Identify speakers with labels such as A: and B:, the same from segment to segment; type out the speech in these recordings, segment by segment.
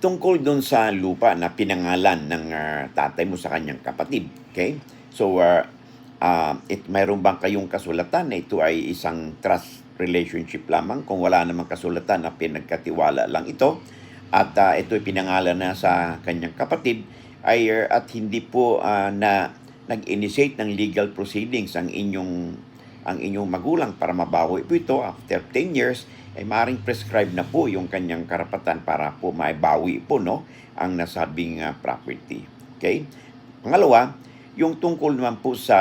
A: tungkol doon sa lupa na pinangalan ng ah, tatay mo sa kanyang kapatid. Okay? So, uh, uh, it, mayroon bang kayong kasulatan na ito ay isang trust relationship lamang kung wala namang kasulatan na pinagkatiwala lang ito at uh, ito ay pinangalan na sa kanyang kapatid ay uh, at hindi po uh, na nag-initiate ng legal proceedings ang inyong ang inyong magulang para mabawi po ito after 10 years ay maaaring prescribe na po yung kanyang karapatan para po maibawi po no ang nasabing uh, property. Okay? Pangalawa, yung tungkol naman po sa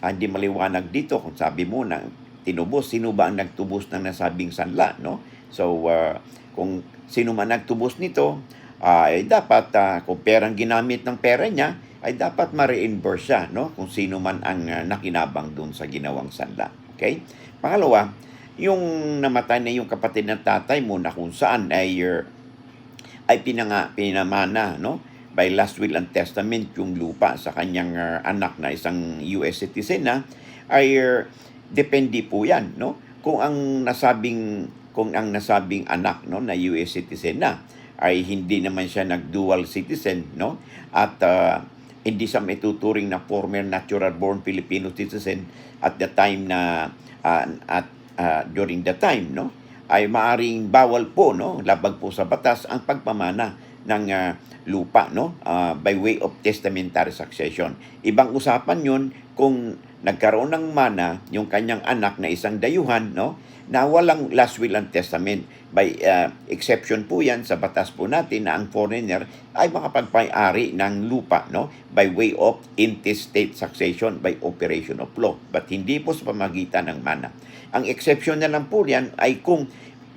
A: ah, hindi maliwanag dito kung sabi mo na tinubos, sino ba ang nagtubos ng nasabing sanla, no? So, uh, kung sino man nagtubos nito, ay dapat, ah, kung perang ginamit ng pera niya, ay dapat ma-reimburse siya, no? Kung sino man ang ah, nakinabang dun sa ginawang sanla. Okay? Pangalawa, yung namatay na yung kapatid ng tatay mo na kung saan ay uh, ay pinanga, pinamana no by last will and testament yung lupa sa kanyang uh, anak na isang US citizen na ay uh, depende po yan no kung ang nasabing kung ang nasabing anak no na US citizen na ay hindi naman siya nag dual citizen no at uh, hindi siya maituturing na former natural born Filipino citizen at the time na uh, at uh, during the time no? Ay maaring bawal po no? Labag po sa batas ang pagpamana ng uh, lupa no? Uh, by way of testamentary succession. Ibang usapan yun kung nagkaroon ng mana yung kanyang anak na isang dayuhan no? Na walang last will and testament. By uh, exception po yan sa batas po natin na ang foreigner ay makapagpay-ari ng lupa no? By way of intestate succession by operation of law. But hindi po sa pamagitan ng mana. Ang exception na lang po yan ay kung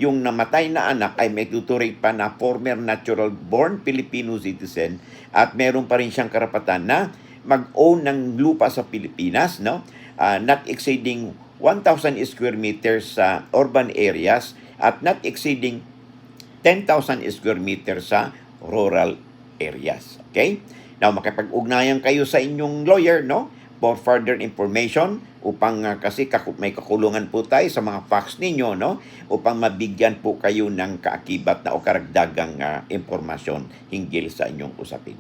A: yung namatay na anak ay may tuturing pa na former natural born Filipino citizen at meron pa rin siyang karapatan na mag-own ng lupa sa Pilipinas no Ah, not exceeding 1,000 square meters sa urban areas at not exceeding 10,000 square meters sa rural areas. Okay? Now, makipag-ugnayan kayo sa inyong lawyer, no? For further information, upang uh, kasi may kakulungan po tayo sa mga facts ninyo, no? Upang mabigyan po kayo ng kaakibat na o karagdagang uh, impormasyon hinggil sa inyong usapin.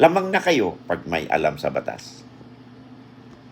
A: Lamang na kayo pag may alam sa batas.